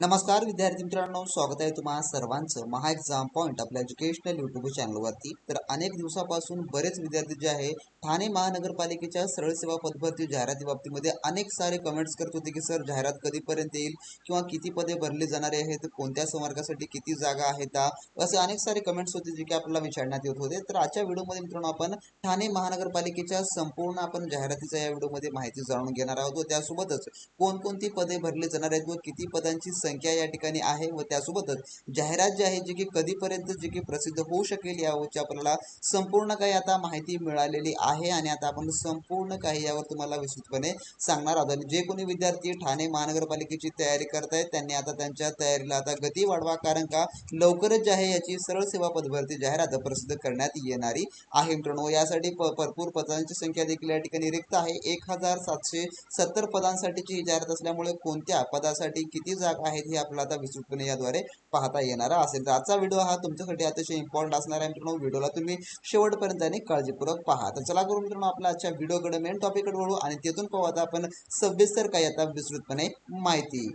नमस्कार विद्यार्थी मित्रांनो. स्वागत आहे तुम्हा सर्वांचं महा एक्झाम पॉईंट आपल्या एज्युकेशनल यूट्यूब चॅनलवरती तर अनेक दिवसापासून बरेच विद्यार्थी जे आहे ठाणे महानगरपालिकेच्या सरळ सेवा पदभरती जाहिराती बाबतीमध्ये अनेक सारे कमेंट्स करत होते की सर जाहिरात कधीपर्यंत येईल किंवा किती पदे भरली जाणारे आहेत? कोणत्या संवर्गासाठी किती जागा आहेत असे अनेक सारे कमेंट्स होते जे की आपल्याला विचारण्यात येत होते. तर आजच्या व्हिडिओमध्ये मित्रांनो आपण ठाणे महानगरपालिकेच्या संपूर्ण आपण जाहिरातीचा या व्हिडिओमध्ये माहिती जाणून घेणार आहोत व त्यासोबतच कोणकोणती पदे भरली जाणार आहेत व किती पदांची संख्या या ठिकाणी आहे व त्यासोबतच जाहिरात जी आहे जी की कधीपर्यंत जी की प्रसिद्ध होऊ शकेल यावरची आपल्याला संपूर्ण काही आता माहिती मिळालेली आहे आणि आता आपण संपूर्ण काही यावर तुम्हाला विस्तृतपणे सांगणार आहोत. आणि जे कोणी विद्यार्थी ठाणे महानगरपालिकेची तयारी करतायत त्यांनी आता त्यांच्या तयारीला आता गती वाढवा कारण का लवकरच जे आहे याची सरळ सेवा पदभरती जाहिरात प्रसिद्ध करण्यात येणारी आहे मित्रांनो. यासाठी प भरपूर पदांची संख्या देखील या ठिकाणी रिक्त आहे. एक हजार सातशे सत्तर पदांसाठीची ही जाहिरात असल्यामुळे कोणत्या पदासाठी किती जागा आहेत हे आपल्याला आता विस्तृतपणे याद्वारे पाहता येणार असेल. तर आजचा व्हिडिओ हा तुमच्यासाठी अतिशय इम्पॉर्टंट असणार आहे. मित्रांनो व्हिडिओला तुम्ही शेवटपर्यंत आणि काळजीपूर्वक पहा. तर चला करून मित्रांनो आपल्या आजच्या व्हिडिओकडे मेन टॉपिककडे वळू आणि तिथून पाहू आता आपण सविस्तर काही आता विस्तृतपणे माहिती.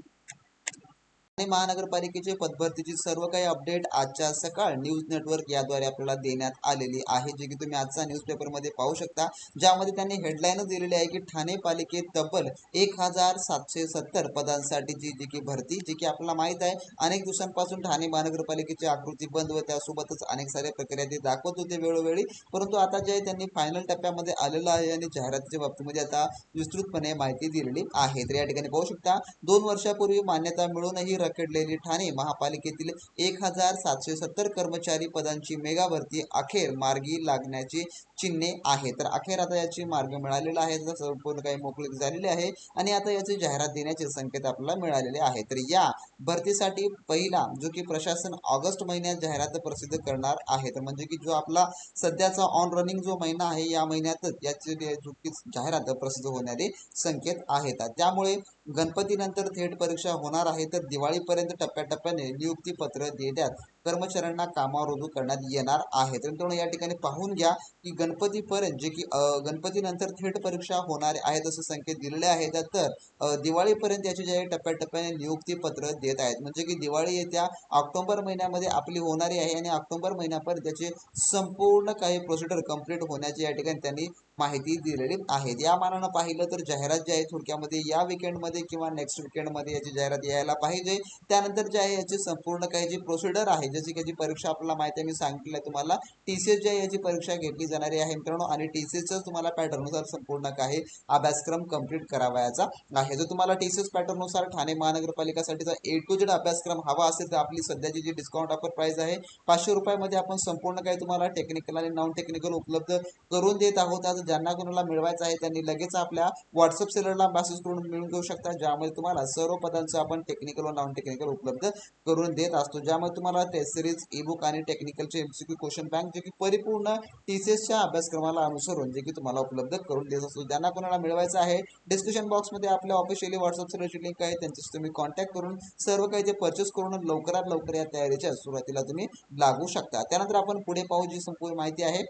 आणि महानगरपालिकेचे पदभरतीची सर्व काही अपडेट आजच्या सकाळ न्यूज नेटवर्क याद्वारे आपल्याला देण्यात आलेली आहे जे की तुम्ही आजचा न्यूजपेपरमध्ये पाहू शकता. ज्यामध्ये त्यांनी हेडलाईनच दिलेली आहे की ठाणे पालिकेत तब्बल एक हजार सातशे सत्तर पदांसाठीची जी की भरती जी की आपल्याला माहीत आहे अनेक दिवसांपासून ठाणे महानगरपालिकेची आकृती बंद व त्यासोबतच अनेक साऱ्या प्रक्रिया ते दाखवत होते वेळोवेळी. परंतु आता जे आहे त्यांनी फायनल टप्प्यामध्ये आलेलं आहे आणि जाहिरातीच्या बाबतीमध्ये आता विस्तृतपणे माहिती दिलेली आहे. तर या ठिकाणी पाहू शकता दोन वर्षापूर्वी मान्यता मिळूनही रखडलेली ठाणे महापालिकेतील एक हजार सातशे सत्तर कर्मचारी पदांची मेगा भरती अखेर मार्गी लागण्याची चिन्हे आहे तर अखेर आता याची मार्ग मिळालेला आहे. तर संपूर्ण काही मोकळीक झालेली आहे आणि आता याची जाहिरात देण्याचे संकेत आपल्याला मिळालेले आहे तर या भरतीसाठी पहिला जो की प्रशासन ऑगस्ट महिन्यात जाहिरात प्रसिद्ध करणार आहे तर म्हणजे की जो आपला सध्याचा ऑन रनिंग जो महिना आहे या महिन्यातच याची चुकीच जाहिरात प्रसिद्ध होणारे संकेत आहेत. त्यामुळे गणपतीनंतर थेट परीक्षा होणार आहे. तर दिवाळी तारीखपर्यंत टप्प्याटप्प्याने नियुक्ती पत्र देण्यात कर्मचाऱ्यांना कामावर रुजू करण्यात येणार आहे तर मित्रांनो या ठिकाणी पाहून घ्या की गणपतीपर्यंत जे की गणपतीनंतर थेट परीक्षा होणारे आहेत असं संकेत दिलेले आहेत. तर दिवाळीपर्यंत याची जे आहे टप्प्याटप्प्याने नियुक्तीपत्र देत आहेत. म्हणजे की दिवाळी येत्या ऑक्टोबर महिन्यामध्ये आपली होणारी आहे आणि ऑक्टोबर महिन्यापर्यंत त्याची संपूर्ण काही प्रोसिजर कंप्लीट होण्याची या ठिकाणी त्यांनी माहिती दिलेली आहे. या मानानं पाहिलं तर जाहिरात जी आहे थोडक्यामध्ये या विकेंडमध्ये किंवा नेक्स्ट विकेंडमध्ये याची जाहिरात यायला पाहिजे. त्यानंतर जे आहे याची संपूर्ण काही जी प्रोसिडर आहे जशी की जी परीक्षा आपल्याला माहिती आहे मी सांगितलं आहे तुम्हाला. टी सी एस जी आहे याची परीक्षा घेतली जाणारी आहे मित्रांनो आणि टी सी एसचं तुम्हाला पॅटर्ननुसार संपूर्ण काही अभ्यासक्रम कंप्लीट करावायचा आहे. जर तुम्हाला टी सी एस पॅटर्ननुसार ठाणे महानगरपालिकासाठीचा ए टू जेड अभ्यासक्रम हवा असेल तर आपली सध्याची जी डिस्काउंट ऑफर प्राईस आहे पाचशे रुपयामध्ये आपण संपूर्ण काही तुम्हाला टेक्निकल आणि नॉन टेक्निकल उपलब्ध करून देत आहोत. आज ज्यांना कोणाला मिळवायचं आहे त्यांनी लगेच आपल्या व्हॉट्सअप सेलरला मेसेज करून मिळून घेऊ शकता. ज्यामध्ये तुम्हाला सर्व पदांचं आपण टेक्निकल व नॉन टेक्निकल उपलब्ध करून देत असतो. ज्यामध्ये तुम्हाला ते सिरीज ई बुक आणि टेक्निकलचे एमसीक्यू क्वेश्चन बँक जे की परिपूर्ण टी सी एसच्या अभ्यासक्रमाला अनुसरून जे की तुम्हाला उपलब्ध करून देत असतो. ज्यांना कोणाला मिळवायचं आहे डिस्क्रिप्शन बॉक्समध्ये आपल्या ऑफिशियली व्हॉट्सअप सेलरची लिंक आहे. त्यांच्याशी तुम्ही कॉन्टॅक्ट करून सर्व काही ते परचेस करून लवकरात लवकर या तयारीच्या सुरुवातीला तुम्ही लागू शकता. त्यानंतर आपण पुढे पाहू जी संपूर्ण माहिती आहे.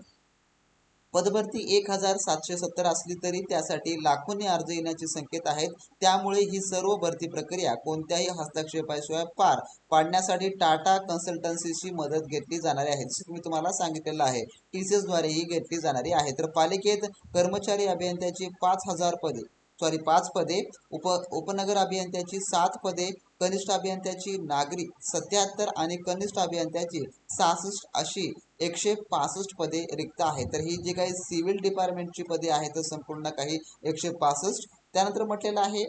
पदभरती एक हजार सातशे सत्तर असली तरी त्यासाठी लाखोंनी अर्ज येण्याचे संकेत आहेत. त्यामुळे ही सर्व भरती प्रक्रिया कोणत्याही हस्तक्षेपाशिवाय पार पाडण्यासाठी टाटा कन्सल्टन्सीची मदत घेतली जाणारी आहे. जसं मी तुम्हाला सांगितलेलं आहे टी सी एसद्वारे ही घेतली जाणारी आहे. तर पालिकेत कर्मचारी अभियंत्याची पाच हजार पदे सॉरी पाच पदे. उप उपनगर अभियंत्याची सात पदे कनिष्ठ अभियंत्याची नागरी सत्याहत्तर आणि कनिष्ठ अभियंत्याची सहासष्ट अशी एकशे पासष्ट पदे रिक्त आहेत. तर ही जी काही सिव्हिल डिपार्टमेंटची पदे आहेत तर संपूर्ण काही एकशे पासष्ट त्यानंतर म्हटलेलं आहे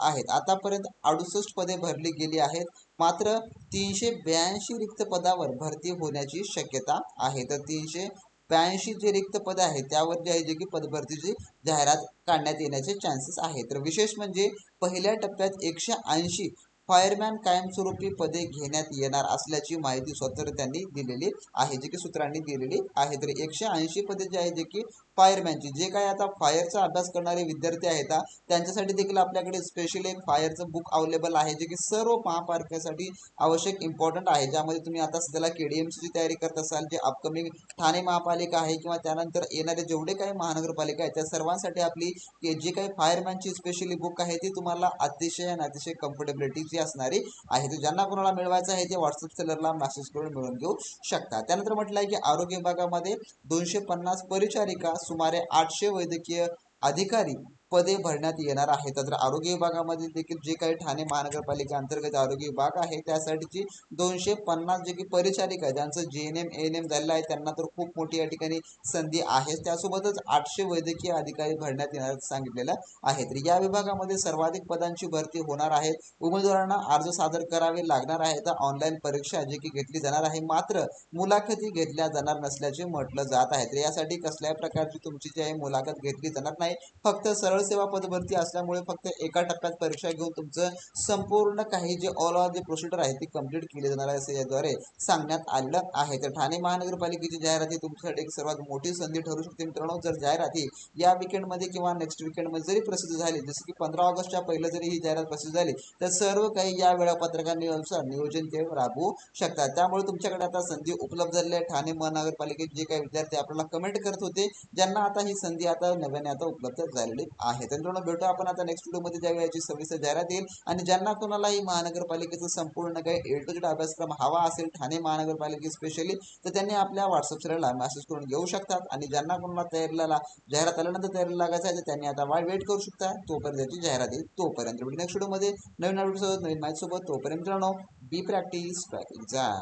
आहेत. आतापर्यंत अडुसष्ट पदे भरली गेली आहेत. मात्र तीनशे ब्याऐंशी रिक्त पदावर भरती होण्याची शक्यता आहे. तर तीनशे ब्याऐंशी जे रिक्त पद आहेत त्यावर जे आहे जे की पदभरतीची जाहिरात काढण्यात येण्याचे चान्सेस आहेत. तर विशेष म्हणजे पहिल्या टप्प्यात एकशे ऐंशी फायरमॅन कायमस्वरूपी पदे घेण्यात येणार असल्याची माहिती स्वतंत्र त्यांनी दिलेली आहे. जे की सूत्रांनी दिलेली आहे. तर एकशे ऐंशी पदे जे आहे जे की फायरमॅनची जे काय आता फायरचा अभ्यास करणारे विद्यार्थी आहेत त्यांच्यासाठी देखील आपल्याकडे स्पेशली एक फायरचं बुक अवेलेबल आहे जे की सर्व महापालिकेसाठी आवश्यक इम्पॉर्टंट आहे. ज्यामध्ये तुम्ही आता सध्याला के डी केडीएमसीची तयारी करत असाल जे अपकमिंग ठाणे महापालिका आहे किंवा त्यानंतर येणारे जेवढे काही महानगरपालिका आहेत त्या सर्वांसाठी आपली जी काही फायरमॅनची स्पेशली बुक आहे ती तुम्हाला अतिशय आणि अतिशय कम्फर्टेबिलिटीची असणारी आहे. तर ज्यांना कोणाला मिळवायचं आहे ते व्हॉट्सअप सेलरला मेसेज करून मिळवून घेऊ शकता. त्यानंतर म्हटलं आहे की आरोग्य विभागामध्ये दोनशे पन्नास परिचारिका सुमारे आठशे वैद्यकीय अधिकारी पदे भरण्यात येणार आहेत. तर आरोग्य विभागामध्ये देखील जे काही ठाणे महानगरपालिका अंतर्गत आरोग्य विभाग आहे त्यासाठीची दोनशे पन्नास जे की परिचारिका ज्यांचं जे एन एम एन एम झालेलं आहे त्यांना तर खूप मोठी या ठिकाणी संधी आहे. त्यासोबतच आठशे वैद्यकीय अधिकारी भरण्यात येणार सांगितलेलं आहे. तर या विभागामध्ये सर्वाधिक पदांची भरती होणार आहे. उमेदवारांना अर्ज सादर करावे लागणार आहे. तर ऑनलाईन परीक्षा जी की घेतली जाणार आहे मात्र मुलाखती घेतल्या जाणार नसल्याचे म्हटलं जात आहे. तर यासाठी कसल्याही प्रकारची तुमची जी आहे मुलाखत घेतली जाणार नाही. फक्त सरळ सेवा पदभरती असल्यामुळे फक्त एका टप्प्यात परीक्षा घेऊन तुमचं संपूर्ण काही जे ऑल ऑल जे प्रोसिजर आहे ती कंप्लीट केली जाणार आहे असे याद्वारे सांगण्यात आलेलं आहे. तर ठाणे महानगरपालिकेची जाहिरात ही तुमच्यासाठी एक सर्वात मोठी संधी ठरू शकते. मित्रांनो जर जाहिराती या विकेंडमध्ये किंवा नेक्स्ट विकेंडमध्ये जरी प्रसिद्ध झाली जसं की पंधरा ऑगस्टच्या पहिलं जरी ही जाहिरात प्रसिद्ध झाली तर सर्व काही या वेळापत्रकानुसार नियोजन ते राबवू शकतात. त्यामुळे तुमच्याकडे आता संधी उपलब्ध झाली आहे. ठाणे महानगरपालिकेत जे काही विद्यार्थी आपल्याला कमेंट करत होते ज्यांना आता ही संधी आता नव्याने आता उपलब्ध झालेली आहे. तर मित्रांनो भेटू आपण आता नेक्स्ट व्हिडिओमध्ये ज्यावेळी याची सविस्तर जाहिरात येईल. आणि ज्यांना कोणालाही महानगरपालिकेचं संपूर्ण काही एल टू अभ्यासक्रम हवा असेल ठाणे महानगरपालिके स्पेशली तर त्यांनी आपल्या व्हॉट्सअप सरला मेसेज करून घेऊ शकतात. आणि ज्यांना कोणाला तयारीला जाहिरात आल्यानंतर तयारीला लागायचं आहे तर त्यांनी आता वाट वेट करू शकता. तोपर्यंत त्याची जाहिरात येईल तोपर्यंत. नेक्स्ट व्हिडिओमध्ये नवीन सोबत नवीन माहितीसोबत तोपर्यंत मित्रांनो बी प्रॅक्टिस प्रॅक्टिस एक्झाम